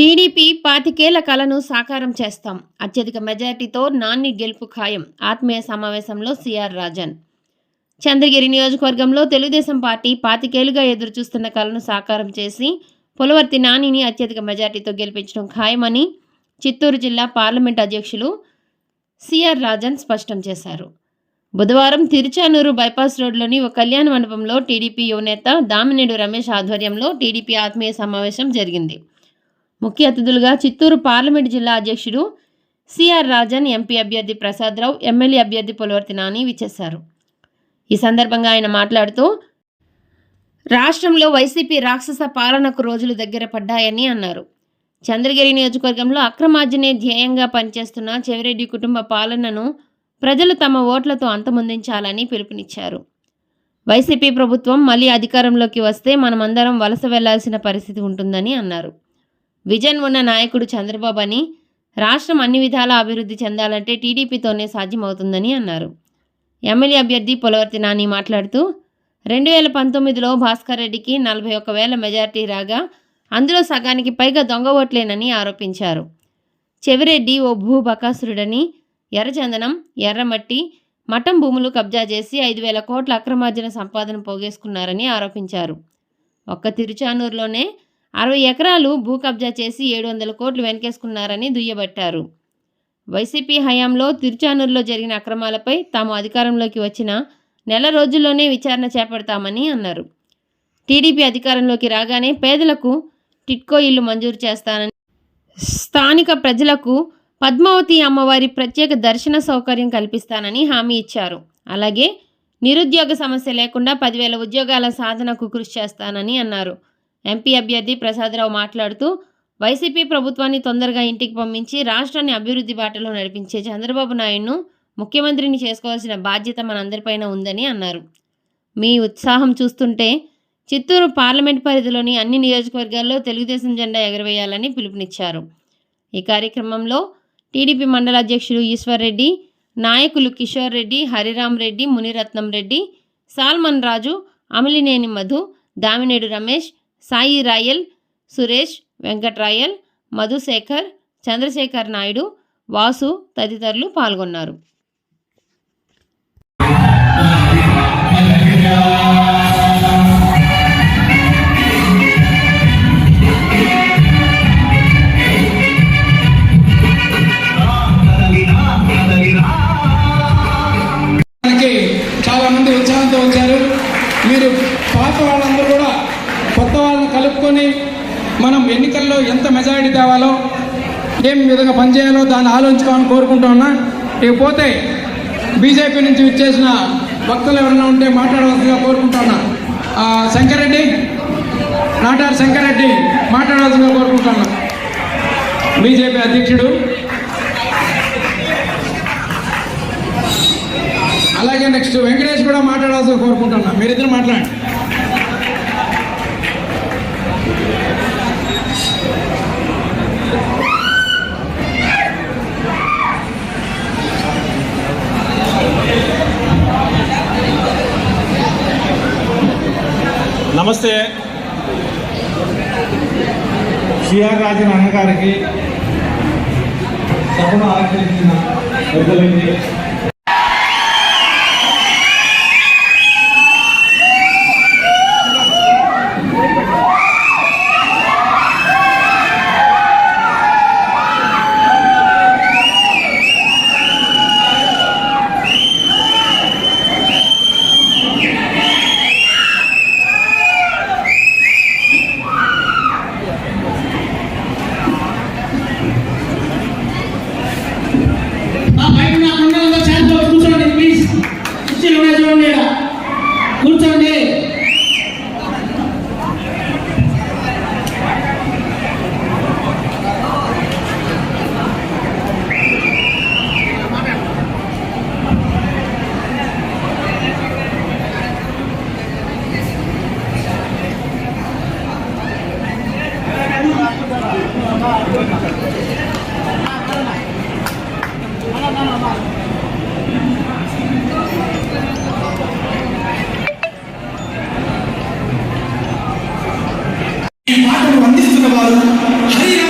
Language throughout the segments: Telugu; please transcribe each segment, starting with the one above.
టీడీపీ పాతికేళ్ళ కలను సాకారం చేస్తాం. అత్యధిక మెజార్టీతో నాన్ని గెలుపు ఖాయం. ఆత్మీయ సమావేశంలో సిఆర్ రాజన్. చంద్రగిరి నియోజకవర్గంలో తెలుగుదేశం పార్టీ పాతికేలుగా ఎదురుచూస్తున్న కలను సాకారం చేసి పులవర్తి నానిని అత్యధిక మెజార్టీతో గెలిపించడం ఖాయమని చిత్తూరు జిల్లా పార్లమెంట్ అధ్యక్షులు సిఆర్ రాజన్ స్పష్టం చేశారు. బుధవారం తిరుచానూరు బైపాస్ రోడ్లోని ఒక కళ్యాణ మండపంలో టీడీపీ యువనేత దామినేడు రమేష్ ఆధ్వర్యంలో టీడీపీ ఆత్మీయ సమావేశం జరిగింది. ముఖ్య అతిథులుగా చిత్తూరు పార్లమెంటు జిల్లా అధ్యక్షుడు సిఆర్ రాజన్ ఎంపీ అభ్యర్థి ప్రసాదరావు ఎమ్మెల్యే అభ్యర్థి పులవర్తి నాని విచ్చేశారు. ఈ సందర్భంగా ఆయన మాట్లాడుతూ రాష్ట్రంలో వైసీపీ రాక్షస పాలనకు రోజులు దగ్గర పడ్డాయని అన్నారు. చంద్రగిరి నియోజకవర్గంలో అక్రమార్జనే ధ్యేయంగా పనిచేస్తున్న చెవిరెడ్డి కుటుంబ పాలనను ప్రజలు తమ ఓట్లతో అంతమొందించాలని పిలుపునిచ్చారు. వైసీపీ ప్రభుత్వం మళ్ళీ అధికారంలోకి వస్తే మనమందరం వలస వెళ్ళాల్సిన పరిస్థితి ఉంటుందని అన్నారు. విజన్ ఉన్న నాయకుడు చంద్రబాబు అని రాష్ట్రం అన్ని విధాలా అభివృద్ధి చెందాలంటే టీడీపీతోనే సాధ్యమవుతుందని అన్నారు. ఎమ్మెల్యే అభ్యర్థి పొలవర్తి నాని మాట్లాడుతూ రెండు వేల పంతొమ్మిదిలో భాస్కర్ రెడ్డికి నలభై ఒక్క వేల మెజార్టీ రాగా అందులో సగానికి పైగా దొంగ ఓట్లేనని ఆరోపించారు. చెవిరెడ్డి ఓ భూ బకాసురుడని ఎర్రచందనం ఎర్రమట్టి మఠం భూములు కబ్జా చేసి ఐదు వేల కోట్ల అక్రమార్జన సంపాదన పోగేసుకున్నారని ఆరోపించారు. ఒక్క తిరుచానూరులోనే అరవై ఎకరాలు భూ కబ్జా చేసి ఏడు వందల కోట్లు వెనకేసుకున్నారని దుయ్యబట్టారు. వైసీపీ హయాంలో తిరుచానూరులో జరిగిన అక్రమాలపై తాము అధికారంలోకి వచ్చిన నెల రోజుల్లోనే విచారణ చేపడతామని అన్నారు. టీడీపీ అధికారంలోకి రాగానే పేదలకు టిట్కో ఇల్లు మంజూరు చేస్తానని స్థానిక ప్రజలకు పద్మావతి అమ్మవారి ప్రత్యేక దర్శన సౌకర్యం కల్పిస్తానని హామీ ఇచ్చారు. అలాగే నిరుద్యోగ సమస్య లేకుండా పదివేల ఉద్యోగాల సాధనకు కృషి చేస్తానని అన్నారు. ఎంపీ అభ్యర్థి ప్రసాదరావు మాట్లాడుతూ వైసీపీ ప్రభుత్వాన్ని తొందరగా ఇంటికి పంపించి రాష్ట్రాన్ని అభివృద్ధి బాటలో నడిపించే చంద్రబాబు నాయుడును ముఖ్యమంత్రిని చేసుకోవాల్సిన బాధ్యత మనందరిపైన ఉందని అన్నారు. మీ ఉత్సాహం చూస్తుంటే చిత్తూరు పార్లమెంట్ పరిధిలోని అన్ని నియోజకవర్గాల్లో తెలుగుదేశం జెండా ఎగరవేయాలని పిలుపునిచ్చారు. ఈ కార్యక్రమంలో టీడీపీ మండల అధ్యక్షులు ఈశ్వర్ రెడ్డి నాయకులు కిషోర్ రెడ్డి హరిరామ్ రెడ్డి మునిరత్నం రెడ్డి సాల్మన్ రాజు అమిలినేని మధు దామినేడు రమేష్ సాయి రాయల్ సురేష్ వెంకట్రాయల్ మధుశేఖర్ చంద్రశేఖర్ నాయుడు వాసు తదితరులు పాల్గొన్నారు. చాలా మంది ఉత్సాహంతో వచ్చారు. మీరు పాత వాళ్ళ కలుపుకొని మనం ఎన్నికల్లో ఎంత మెజారిటీ తేవాలో ఏం విధంగా పనిచేయాలో దాన్ని ఆలోచించుకోవాలని కోరుకుంటా ఉన్నా. ఇకపోతే బీజేపీ నుంచి ఇచ్చేసిన భక్తులు ఎవరైనా ఉంటే మాట్లాడవలసిందిగా కోరుకుంటా ఉన్నా. శంకరెడ్డి నాటార్ శంకరెడ్డి మాట్లాడవలసిందిగా కోరుకుంటా ఉన్నా. బీజేపీ అధ్యక్షుడు. అలాగే నెక్స్ట్ వెంకటేష్ కూడా మాట్లాడాల్సి కోరుకుంటున్నా మీరిద్దరు మాట్లాడండి. నమస్తే సిఆర్ రాజన్ అన్నగారికి సభను ఆచరించిన పెద్దలకి Kumaru, Hari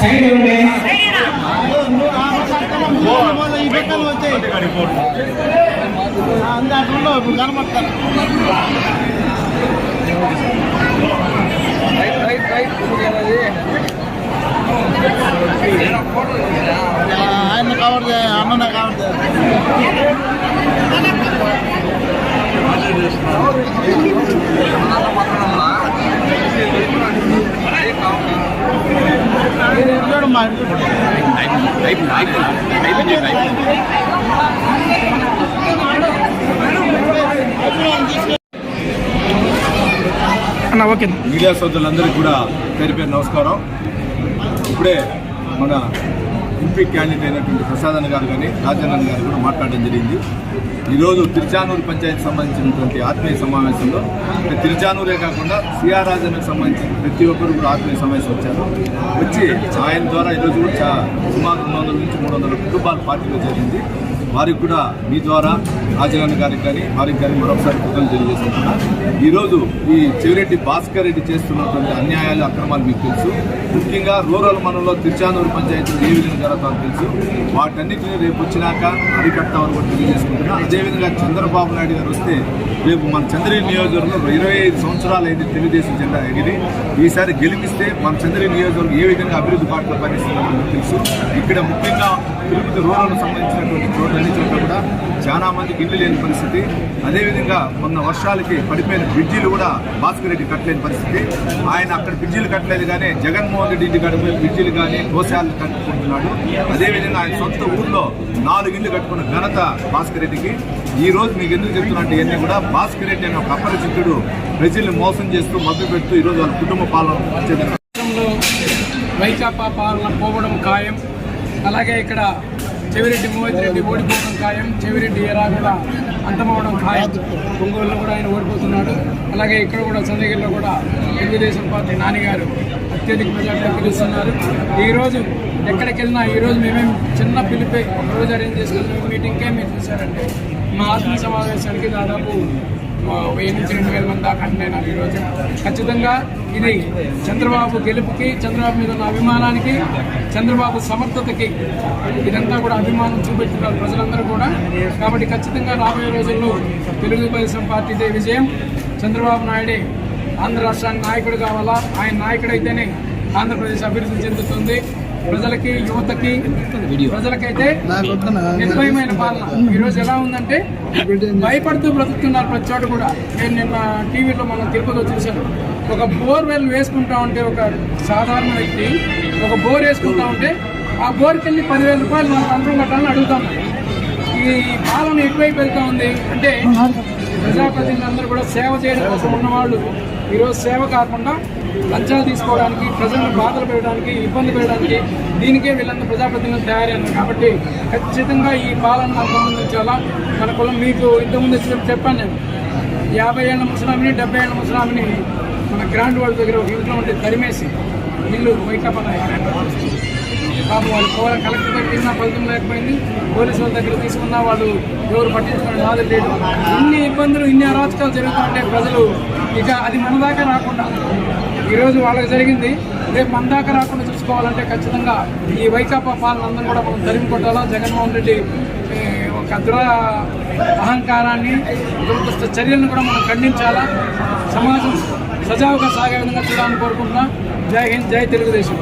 side ఇవ్వండి ఆయన కవర్ అన్న కవర్ మా మీడియా సోదరులందరికీ కూడా పేరు పేరు నమస్కారం. ఇప్పుడే మన ఎంపీ క్యాండిడేట్ అయినటువంటి ప్రసాద్ అన్న గారు కానీ రాజన్న గారు కూడా మాట్లాడడం జరిగింది. ఈరోజు తిరుచానూరు పంచాయతీకి సంబంధించినటువంటి ఆత్మీయ సమావేశంలో అంటే తిరుచానూరే కాకుండా సిఆర్ రాజన్నకు సంబంధించిన ప్రతి ఒక్కరు కూడా ఆత్మీయ సమావేశం వచ్చారు. వచ్చి ఆయన ద్వారా ఈరోజు కూడా చా- సుమారు రెండు వందల నుంచి మూడు వందల కుటుంబాలు పార్టీలో చేరింది. వారికి కూడా మీ ద్వారా రాజధాని గారికి కానీ వారికి కానీ మరొకసారి కృతజ్ఞతలు తెలియజేస్తున్నా ఈరోజు ఈ చెవిరెడ్డి భాస్కర్ రెడ్డి చేస్తున్నటువంటి అన్యాయాలు అక్రమాలు మీకు తెలుసు. ముఖ్యంగా రూరల్ మనలో తిరుచానూరు పంచాయతీ ఏ విధంగా జరుగుతుందో తెలుసు. వాటన్నిటిని రేపు వచ్చినాక అరికట్టామని కూడా తెలియజేసుకుంటున్నా. అదేవిధంగా చంద్రబాబు నాయుడు గారు వస్తే రేపు మన చంద్రీ నియోజకవర్గంలో ఇరవై ఐదు సంవత్సరాలు అయింది తెలుగుదేశం జెండా ఎగిరి ఈసారి గెలిపిస్తే మన చంద్రీ నియోజకవర్గం ఏ విధంగా అభివృద్ధి బాటలో పనిస్తుందో మనకు తెలుసు. ఇక్కడ ముఖ్యంగా తిరుపతి రూరల్ సంబంధించినటువంటి చోట్ల అన్ని చోట్ల కూడా చాలా మందికి ఇల్లు లేని పరిస్థితి. అదేవిధంగా మొన్న వర్షాలకి పడిపోయిన బ్రిడ్జీలు కూడా భాస్కర్ రెడ్డి కట్టలేని పరిస్థితి. ఆయన అక్కడ బ్రిడ్జీలు కట్టలేదు కానీ జగన్మోహన్ రెడ్డి ఇంటి కట్టిన బ్రిడ్జీలు కానీ గోశాలను కట్టుకుంటున్నాడు. అదేవిధంగా ఆయన సొంత ఊర్లో నాలుగు ఇల్లు కట్టుకున్న ఘనత భాస్కర్ రెడ్డికి. ఈ రోజు మీకు ఎందుకు చెప్తున్నట్టు ఇవన్నీ కూడా భాస్కర్ రెడ్డి అనే ఒక అపరిచితుడు ప్రజల్ని మోసం చేస్తూ మభ్య పెడుతూ ఈరోజు వాళ్ళ కుటుంబ పాలన చెందిన వైకాపా పాలన పోవడం ఖాయం. అలాగే ఇక్కడ చెవిరెడ్డి మోహిత్ రెడ్డి ఓడిపోవడం ఖాయం చెవిరెడ్డి ఎరా కూడా అంతమవడం ఖాయం. ఒంగోలులో కూడా ఆయన ఓడిపోతున్నాడు. అలాగే ఇక్కడ కూడా చంద్రగిరిలో కూడా తెలుగుదేశం పార్టీ నాన్నగారు అత్యధిక మెజార్టీలో పిలుస్తున్నారు ఈరోజు ఎక్కడికి వెళ్ళినా ఈరోజు మేమేం చిన్న పిలిపై ఒకరోజు అరేంజ్ చేసుకున్న మీటింగ్కే మీరు చూసారంటే మా ఆత్మీయ సమావేశానికి దాదాపు వెయ్యి నుంచి రెండు వేల మంది దాకా అంటున్నారు ఈరోజు. ఖచ్చితంగా ఇది చంద్రబాబు గెలుపుకి చంద్రబాబు మీద ఉన్న అభిమానానికి చంద్రబాబు సమర్థతకి ఇదంతా కూడా అభిమానం చూపెడుతున్నారు ప్రజలందరూ కూడా. కాబట్టి ఖచ్చితంగా రాబోయే రోజుల్లో తెలుగుదేశం పార్టీదే విజయం. చంద్రబాబు నాయుడే ఆంధ్ర రాష్ట్రానికి నాయకుడు కావాలా? ఆయన నాయకుడైతేనే ఆంధ్రప్రదేశ్ అభివృద్ధి చెందుతుంది. ప్రజలకి యువతకి ప్రజలకైతే నిర్భయమైన పాలన. ఈరోజు ఎలా ఉందంటే భయపడుతూ బ్రతుకుతున్నారు ప్రతి చోట కూడా. నేను నిన్న టీవీలో మనం తిరుపతిలో చూశాను. ఒక బోర్ వెల్ వేసుకుంటా ఉంటే ఒక సాధారణ వ్యక్తి ఒక బోర్ వేసుకుంటా ఉంటే ఆ బోర్కి వెళ్ళి పదివేల రూపాయలు మనం పంపం కట్టాలని అడుగుతాం. ఈ పాలన ఎక్కువై వెళ్తా ఉంది అంటే ప్రజాప్రతినిధులందరూ కూడా సేవ చేయడం కోసం ఉన్నవాళ్ళు. ఈరోజు సేవ కాకుండా లంచాలు తీసుకోవడానికి ప్రజలను బాధలు పెట్టడానికి ఇబ్బంది పెట్టడానికి దీనికే వీళ్ళందరూ ప్రజాప్రతినిధులు తయారయ్యారు. కాబట్టి ఖచ్చితంగా ఈ పాలన అంతమొందించాలా మన కులం మీకు ఇంతకుముందు చెప్పాను నేను. యాభై ఏళ్ళ ముసలామిని డెబ్బై ఏళ్ళ ముసలామిని మన గ్రాండ్ వాళ్ళ దగ్గర ఒక ఇంట్లో ఉంటే తరిమేసి ఇల్లు వైకాపా నాయకుడు పాపం వాళ్ళు కోర కలెక్టర్ దగ్గర తిన్నా ఫలితం లేకపోయింది పోలీసు వాళ్ళ దగ్గర తీసుకున్నా వాళ్ళు ఎవరు పట్టించుకోవడం నాది లేదు. ఇన్ని ఇబ్బందులు ఇన్ని అరాచకాలు జరుగుతుంటే ప్రజలు ఇక అది మన దాకా రాకుండా. ఈరోజు వాళ్ళకి జరిగింది రేపు మన దాకా రాకుండా చూసుకోవాలంటే ఖచ్చితంగా ఈ వైకాపా పాలన అందరూ కూడా మనం తరిమి కొట్టాలా? జగన్మోహన్ రెడ్డి ఒక దుర అహంకారాన్ని దురదృష్ట చర్యలను కూడా మనం ఖండించాలా? సమాజం సజావుగా సాగే విధంగా చూడాలని కోరుకుంటున్నా. జై హింద్ జై తెలుగుదేశం.